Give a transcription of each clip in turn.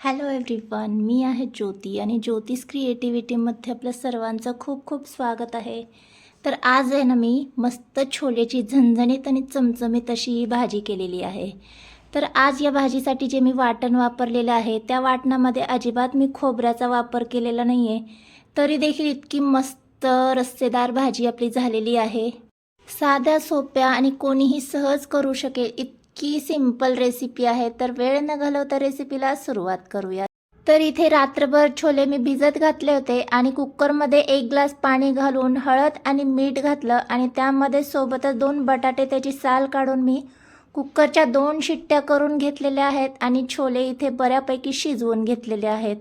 Hello everyone मी आहे ज्योती आणि ज्योतिष क्रिएटिव्हिटीमध्ये आपलं सर्वांचं खूप खूप स्वागत आहे. तर आज आहे ना मी मस्त छोलेची झणझणीत आणि चमचमीत अशी ही भाजी केलेली आहे. तर आज या भाजीसाठी जे मी वाटण वापरलेलं आहे त्या वाटणामध्ये अजिबात मी खोबऱ्याचा वापर केलेला नाही आहे तरी देखील इतकी मस्त रस्सेदार भाजी आपली झालेली आहे. साध्या सोप्या आणि कोणीही सहज करू शकेल इत इतकी सिंपल रेसिपी आहे तर वेळ न घालवता रेसिपीला सुरुवात करूया. तर इथे रात्रभर छोले मी भिजत घातले होते आणि कुकरमध्ये एक ग्लास पाणी घालून हळद आणि मीठ घातलं आणि त्यामध्ये सोबतच दोन बटाटे त्याची साल काढून मी कुकरच्या दोन शिट्ट्या करून घेतलेल्या आहेत आणि छोले इथे बऱ्यापैकी शिजवून घेतलेले आहेत.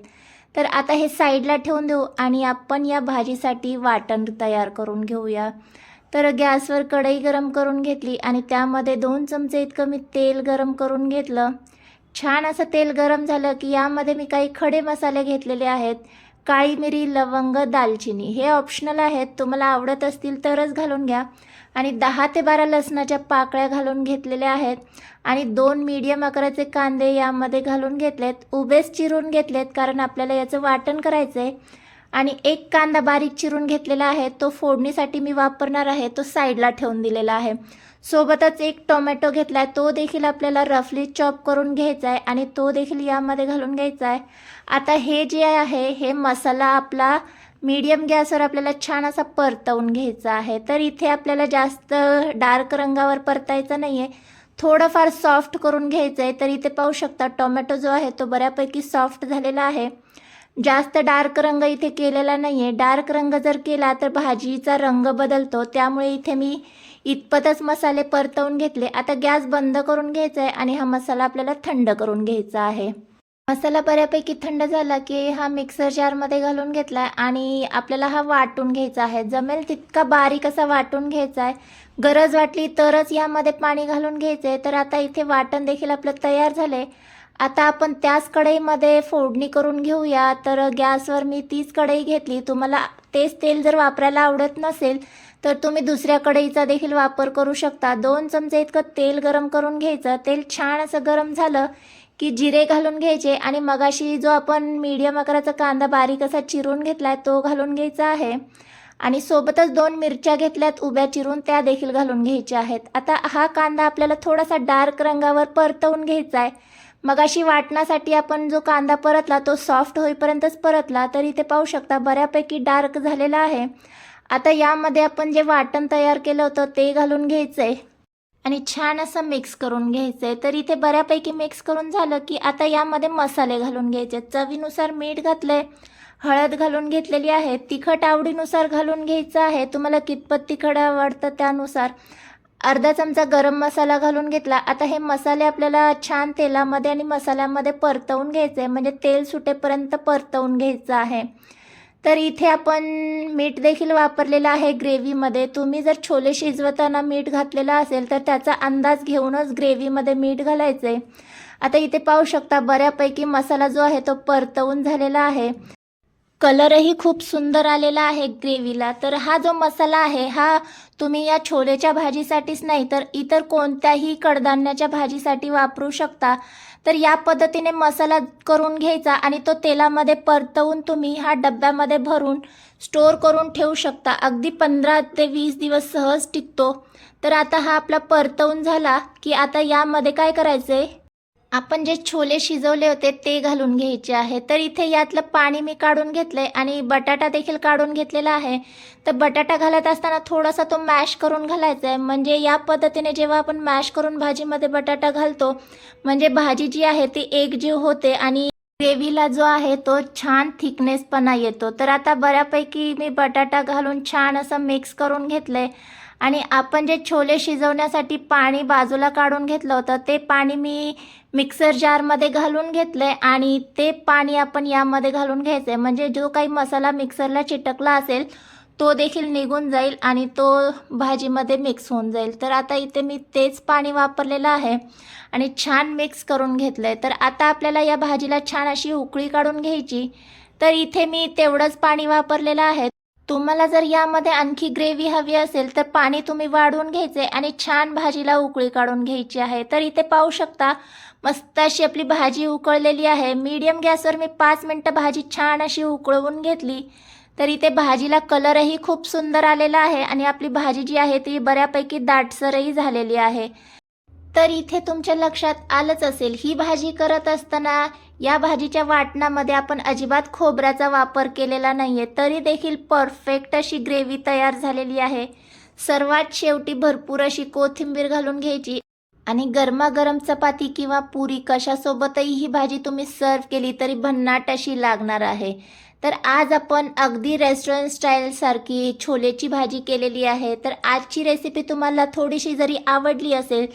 तर आता हे साईडला ठेवून देऊ आणि आपण या भाजीसाठी वाटण तयार करून घेऊया. तर गॅसवर कढई गरम करून घेतली आणि त्यामध्ये दोन चमचे इतकं मी तेल गरम करून घेतलं. छान असं तेल गरम झालं की यामध्ये मी काही खडे मसाले घेतलेले आहेत. काळी मिरी लवंग दालचिनी हे ऑप्शनल आहेत. तुम्हाला आवडत असतील तरच घालून घ्या. आणि दहा ते बारा लसणाच्या पाकळ्या घालून घेतलेल्या आहेत. आणि दोन मीडियम आकाराचे कांदे यामध्ये घालून घेतलेत. उभेच चिरून घेतलेत कारण आपल्याला याचं वाटण करायचं आहे आणि एक कांदा बारीक चिरून घेतलेला आहे तो फोडणीसाठी मी वापरणार आहे तो साईडला ठेवून दिलेला आहे. सोबतच एक टोमॅटो घेतला आहे तो देखील आपल्याला रफली चॉप करून घ्यायचा आहे आणि तो देखील यामध्ये घालून घ्यायचा आहे. आता हे जे आहे हे मसाला आपला मीडियम गॅसवर आपल्याला छान असा परतवून घ्यायचा आहे. तर इथे आपल्याला जास्त डार्क रंगावर परतायचं नाही आहे थोडंफार सॉफ्ट करून घ्यायचं आहे तर इथे पाहू शकता टोमॅटो जो आहे तो बऱ्यापैकी सॉफ्ट झालेला आहे. जास्त डार्क रंग इथे केलेला नाही आहे डार्क रंग जर केला तर भाजीचा रंग बदलतो. त्यामुळे इथे मी इतपतच मसाले परतवून घेतले. आता गॅस बंद करून घ्यायचा आहे आणि हा मसाला आपल्याला थंड करून घ्यायचा आहे. मसाला बऱ्यापैकी थंड झाला की हा मिक्सर जारमध्ये घालून घेतला आहे आणि आपल्याला हा वाटून घ्यायचा आहे. जमेल तितका बारीक असा वाटून घ्यायचा आहे गरज वाटली तरच यामध्ये पाणी घालून घ्यायचं आहे तर आता इथे वाटण देखील आपलं तयार झालं आहे आता आपण त्याच कढईमध्ये फोडणी करून घेऊया. तर गॅसवर मी तीच कढई घेतली. तुम्हाला तेच तेल जर वापरायला आवडत नसेल तर तुम्ही दुसऱ्या कढईचा देखील वापर करू शकता. दोन चमचे इतकं तेल गरम करून घ्यायचं. तेल छान असं गरम झालं की जिरे घालून घ्यायचे आणि मगाशी जो आपण मीडियम आकाराचा कांदा बारीक असा चिरून घेतला आहे तो घालून घ्यायचा आहे. आणि सोबतच दोन मिरच्या घेतल्यात उभ्या चिरून त्या देखील घालून घ्यायच्या आहेत. आता हा कांदा आपल्याला थोडासा डार्क रंगावर परतवून घ्यायचा आहे मग अशी वाटण्यासाठी आपण जो कांदा परतला तो सॉफ्ट होईपर्यंतच परतला तर इथे पाहू शकता बऱ्यापैकी डार्क झालेला आहे. आता यामध्ये आपण जे वाटण तयार केलं होतं ते घालून घ्यायचं आहे आणि छान असं मिक्स करून घ्यायचं आहे तर इथे बऱ्यापैकी मिक्स करून झालं की आता यामध्ये मसाले घालून घ्यायचे. चवीनुसार मीठ घातलं आहे हळद घालून घेतलेली आहे तिखट आवडीनुसार घालून घ्यायचं आहे. तुम्हाला कितपत तिखट आवडतं त्यानुसार. अर्धा चमचा गरम मसाला घालून घेतला. आता हे मसाले आपल्याला छान तेलामध्ये आणि मसाल्यामध्ये परतवून घ्यायचे आहे. म्हणजे तेल सुटेपर्यंत परतवून घ्यायचं आहे. तर इथे आपण मीठ देखील वापरलेलं आहे ग्रेव्हीमध्ये. तुम्ही जर छोले शिजवताना मीठ घातलेलं असेल तर त्याचा अंदाज घेऊनच ग्रेव्हीमध्ये मीठ घालायचं आहे आता इथे पाहू शकता बऱ्यापैकी मसाला जो आहे तो परतवून झालेला आहे. कलरही खूप सुंदर आलेला आहे ग्रेव्हीला. तर हा जो मसाला आहे हा तुम्ही या छोलेच्या भाजीसाठीच नाही तर इतर कोणत्याही कडधान्याच्या भाजीसाठी वापरू शकता. तर या पद्धतीने मसाला करून घ्यायचा आणि तो तेलामध्ये परतवून तुम्ही हा डब्यामध्ये भरून स्टोअर करून ठेवू शकता. अगदी पंधरा ते वीस दिवस सहज टिकतो. तर आता हा आपला परतवून झाला की आता यामध्ये काय करायचं आहे आपण जे छोले शिजवले होते ते घालून घ्यायचे आहे. तर इथे यातलं पाणी मी काढून घेतलं आहे आणि बटाटा देखील काढून घेतलेला आहे. तर बटाटा घालत असताना थोडासा तो मॅश करून घालायचा आहे म्हणजे या पद्धतीने जेव्हा आपण मॅश करून भाजीमध्ये बटाटा घालतो म्हणजे भाजी जी आहे ती एकजीव होते आणि ग्रेव्हीला जो आहे तो छान थिकनेसपणा येतो. तर आता बऱ्यापैकी मी बटाटा घालून छान असं मिक्स करून घेतलं आहे आणि आपण जे छोले शिजवण्यासाठी पाणी बाजूला काढून घेतलं होतं ते पाणी मी मिक्सर जारमध्ये घालून घेतलं आहे आणि ते पाणी आपण यामध्ये घालून घ्यायचं आहे म्हणजे जो काही मसाला मिक्सरला चिटकला असेल तो देखील निघून जाईल आणि तो भाजीमध्ये मिक्स होऊन जाईल. तर आता इथे मी तेच पाणी वापरलेलं आहे आणि छान मिक्स करून घेतलं आहे तर आता आपल्याला या भाजीला छान अशी उकळी काढून घ्यायची. तर इथे मी तेवढंच पाणी वापरलेलं आहे. तुम्हाला जर यामध्ये आणखी ग्रेव्ही हवी असेल तर पाणी तुम्ही वाढवून घ्यायचे आणि छान भाजीला उकळी काढून घ्यायची आहे. तर इथे पाहू शकता मस्त अशी आपली भाजी उकळलेली आहे. मीडियम गॅसवर मी पाच मिनटं भाजी छान अशी उकळवून घेतली. तर इथे भाजीला कलरही खूप सुंदर आलेला आहे आणि आपली भाजी जी आहे ती बऱ्यापैकी दाटसरही झालेली आहे. तर इथे तुमच्या लक्षात आलंच असेल ही भाजी करत असताना या भाजीच्या वाटणामध्ये आपण अजिबात खोबऱ्याचा वापर केलेला नाही आहे तरी देखील परफेक्ट अशी ग्रेव्ही तयार झालेली आहे. सर्वात शेवटी भरपूर अशी कोथिंबीर घालून घ्यायची. आणि गरमागरम चपाती किंवा पुरी कशासोबतही ही भाजी तुम्ही सर्व केली तरी भन्नाट अशी लागणार आहे. तर आज आपण अगदी रेस्टॉरंट स्टाईलसारखी छोलेची भाजी केलेली आहे. तर आजची रेसिपी तुम्हाला थोडीशी जरी आवडली असेल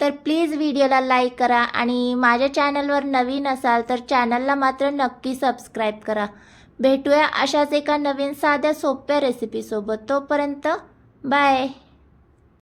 तर प्लीज व्हिडिओला लाईक करा आणि माझ्या चॅनलवर नवीन असाल तर चॅनलला मात्र नक्की सबस्क्राईब करा. भेटूया अशाच एका नवीन साध्या सोप्या रेसिपीसोबत तोपर्यंत बाय